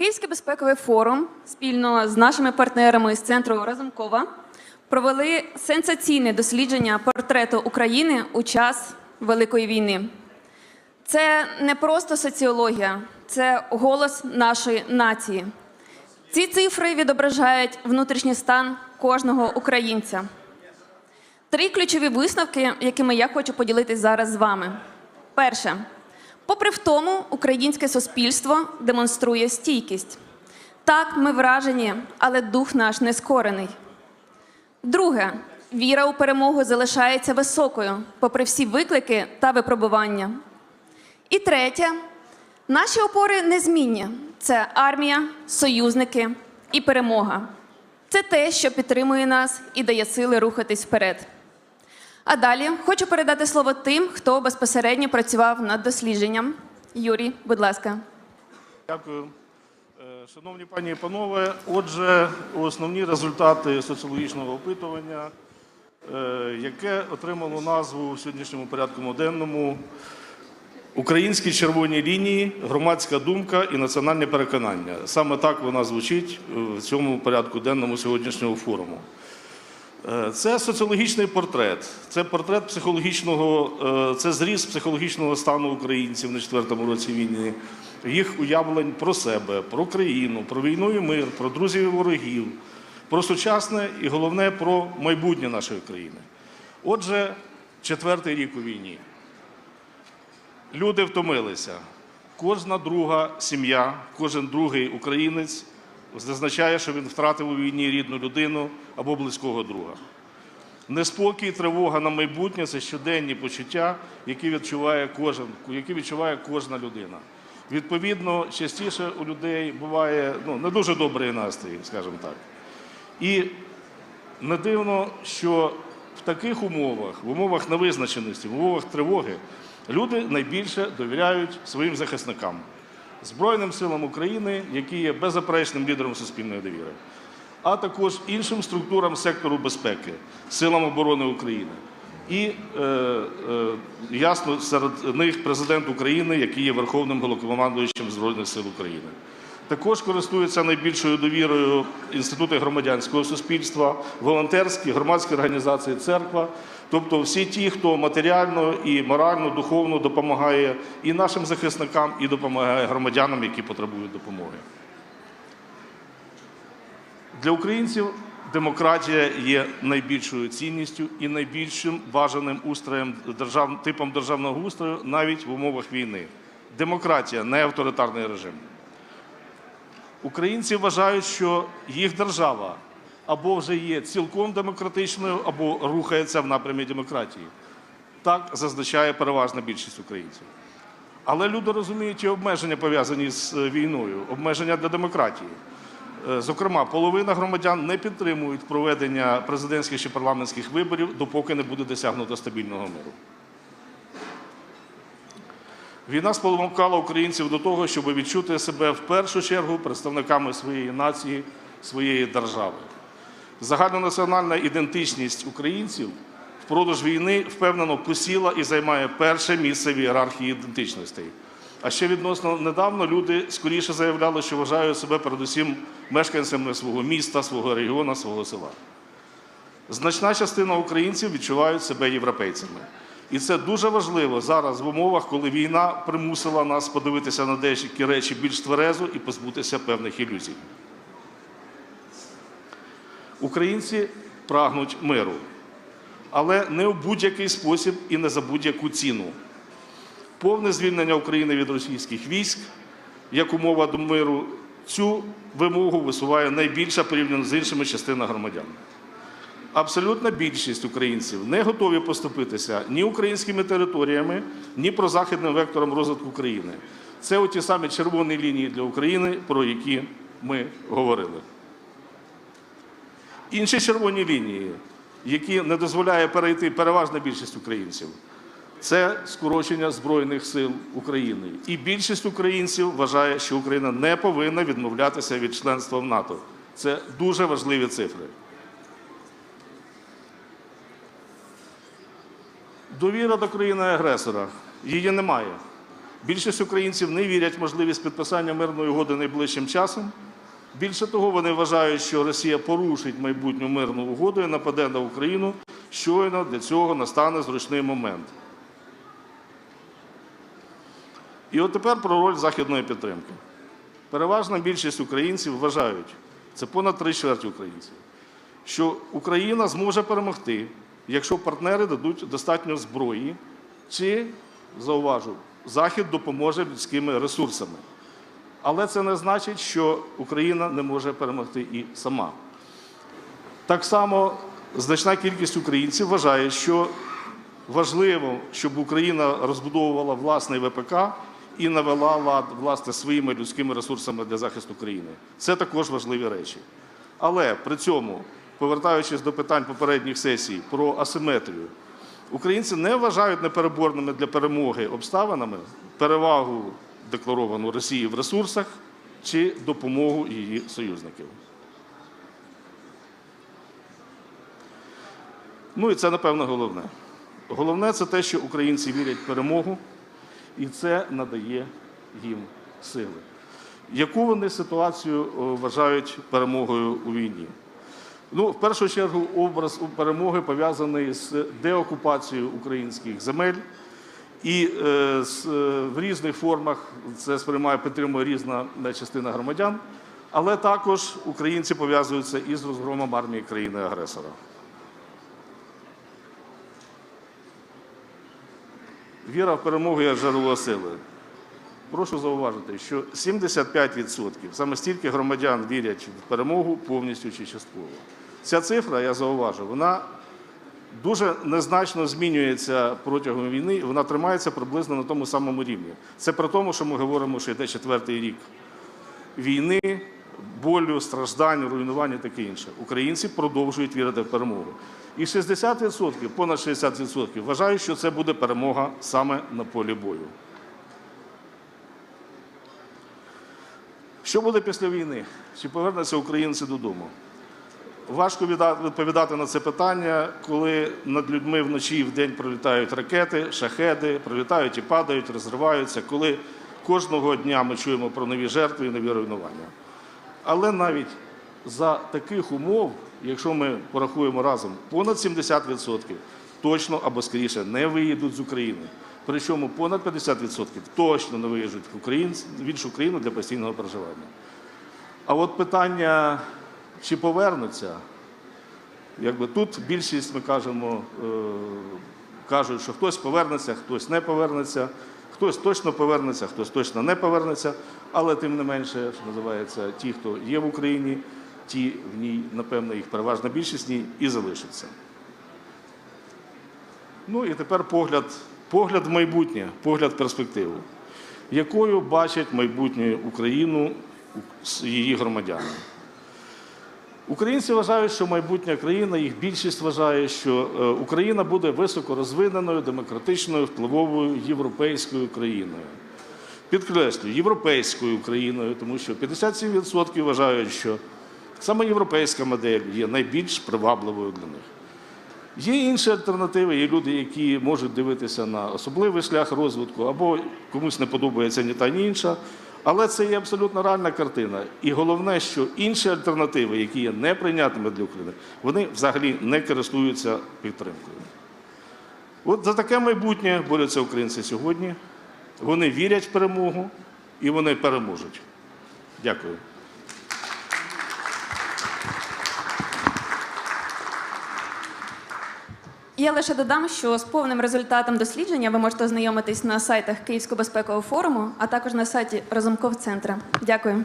Київський безпековий форум спільно з нашими партнерами з центру Разумкова провели сенсаційне дослідження портрету України у час Великої війни. Це не просто соціологія, це голос нашої нації. Ці цифри відображають внутрішній стан кожного українця. Три ключові висновки, якими я хочу поділитись зараз з вами. Перше. Попри в тому, українське суспільство демонструє стійкість. Так, ми вражені, але дух наш не скорений. Друге, віра у перемогу залишається високою, попри всі виклики та випробування. І третє, наші опори незмінні. Це армія, союзники і перемога. Це те, що підтримує нас і дає сили рухатись вперед. А далі хочу передати слово тим, хто безпосередньо працював над дослідженням. Юрій, будь ласка. Дякую. Е, Шановні пані і панове, отже, основні результати соціологічного опитування, е, яке отримало назву в сьогоднішньому порядку денному Українські червоні лінії, громадська думка і національне переконання. Саме так вона звучить е, в цьому порядку денному сьогоднішнього форуму. Е, Це соціологічний портрет, це портрет психологічного, е, це зріз психологічного стану українців на четвертому році війни, їх уявлень про себе, про країну, про війну і мир, про друзів і ворогів, про сучасне і головне про майбутнє нашої країни. Отже, четвертий рік у війні. Люди втомилися. Кожна друга сім'я, кожен другий українець зазначає, що він втратив у війні рідну людину або близького друга. Неспокій, тривога на майбутнє це щоденні почуття, які відчуває кожен, які відчуває кожна людина. Відповідно, частіше у людей буває ну, не дуже добрий настрій, скажімо так. І не дивно, що в таких умовах, в умовах невизначеності, в умовах тривоги, люди найбільше довіряють своїм захисникам, Збройним силам України, які є беззаперечним лідером суспільної довіри, а також іншим структурам сектору безпеки, силам оборони України. І е, е, ясно, серед них президент України, який є верховним головнокомандуючим Збройних сил України. Також користуються найбільшою довірою інститути громадянського суспільства, волонтерські, громадські організації, церква, тобто всі ті, хто матеріально і морально, духовно допомагає і нашим захисникам, і допомагає громадянам, які потребують допомоги. Для українців демократія є найбільшою цінністю і найбільшим бажаним устроєм держав, типом державного устрою навіть в умовах війни. Демократія, не авторитарний режим. Українці вважають, що їх держава або вже є цілком демократичною, або рухається в напрямі демократії. Так зазначає переважна більшість українців. Але люди розуміють і обмеження пов'язані з е, війною, обмеження для демократії. Е, Зокрема, половина громадян не підтримують проведення президентських чи парламентських виборів, допоки не буде досягнуто стабільного миру. Війна спонукала українців до того, щоб відчути себе в першу чергу представниками своєї нації, своєї держави. Загальнонаціональна ідентичність українців впродовж війни впевнено посіла і займає перше місце в ієрархії ідентичностей. А ще відносно недавно люди скоріше заявляли, що вважають себе передусім мешканцями свого міста, свого регіону, свого села. Значна частина українців відчувають себе європейцями. І це дуже важливо зараз в умовах, коли війна примусила нас подивитися на деякі речі більш тверезо і позбутися певних ілюзій. Українці прагнуть миру, але не у будь-який спосіб і не за будь-яку ціну. Повне звільнення України від російських військ як умова до миру, цю вимогу висуває найбільша порівняно з іншими частинами громадян. Абсолютна більшість українців не готові поступитися ні українськими територіями, ні прозахідним вектором розвитку країни. Це оті самі червоні лінії для України, про які ми говорили. Інші червоні лінії, які не дозволяє перейти переважна більшість українців, це скорочення Збройних сил України. І більшість українців вважає, що Україна не повинна відмовлятися від членства в НАТО. Це дуже важливі цифри. Довіра до країни-агресора. Її немає. Більшість українців не вірять в можливість підписання мирної угоди найближчим часом. Більше того, вони вважають, що Росія порушить майбутню мирну угоду і нападе на Україну. Щойно для цього настане зручний момент. І от тепер про роль західної підтримки. Переважна більшість українців вважають, це понад три чверті українців, що Україна зможе перемогти, якщо партнери дадуть достатньо зброї, чи, зауважу, Захід допоможе людськими ресурсами. Але це не значить, що Україна не може перемогти і сама. Так само значна кількість українців вважає, що важливо, щоб Україна розбудовувала власний ВПК і навела лад власне своїми людськими ресурсами для захисту країни. Це також важливі речі. Але при цьому, повертаючись до питань попередніх сесій про асиметрію, українці не вважають непереборними для перемоги обставинами перевагу декларовану Росії в ресурсах чи допомогу її союзників. Ну і це, напевно, головне. Головне це те, що українці вірять в перемогу, і це надає їм сили. Яку вони ситуацію вважають перемогою у війні? Ну, в першу чергу, образ перемоги пов'язаний з деокупацією українських земель. І е, з, е, в різних формах це сприймає, підтримує різна е, частина громадян, але також українці пов'язуються із розгромом армії країни-агресора. Віра в перемогу як джерело сили. Прошу зауважити, що 75% саме стільки громадян вірять в перемогу повністю чи частково. Ця цифра, я зауважу, вона дуже незначно змінюється протягом війни, вона тримається приблизно на тому самому рівні. Це при тому, що ми говоримо, що йде четвертий рік війни, болю, страждань, руйнування і таке інше. Українці продовжують вірити в перемогу. І 60%, понад 60% вважають, що це буде перемога саме на полі бою. Що буде після війни? Чи повернуться українці додому? Важко відповідати на це питання, коли над людьми вночі і вдень пролітають ракети, шахеди, пролітають і падають, розриваються, коли кожного дня ми чуємо про нові жертви і нові руйнування. Але навіть за таких умов, якщо ми порахуємо разом, понад 70% точно або скоріше не виїдуть з України. Причому понад 50% точно не виїжджуть в, в іншу країну для постійного проживання. А от питання, чи повернуться, якби тут більшість, ми кажемо, е, кажуть, що хтось повернеться, хтось не повернеться, хтось точно повернеться, хтось точно не повернеться, але тим не менше, що називається, ті, хто є в Україні, ті в ній, напевно, їх переважна більшість ній і залишиться. Ну і тепер погляд, погляд в майбутнє, погляд в перспективу. Якою бачать майбутнє Україну її громадяни? Українці вважають, що майбутня країна, їх більшість вважає, що е, Україна буде високо розвиненою, демократичною, впливовою європейською країною. Підкреслюю, європейською країною, тому що 57% вважають, що саме європейська модель є найбільш привабливою для них. Є інші альтернативи, є люди, які можуть дивитися на особливий шлях розвитку, або комусь не подобається ні та, ні інша. Але це є абсолютно реальна картина. І головне, що інші альтернативи, які є неприйнятними для України, вони взагалі не користуються підтримкою. От за таке майбутнє борються українці сьогодні. Вони вірять в перемогу і вони переможуть. Дякую. Я лише додам, що з повним результатом дослідження ви можете ознайомитись на сайтах Київського безпекового форуму, а також на сайті Разумков Центра. Дякую.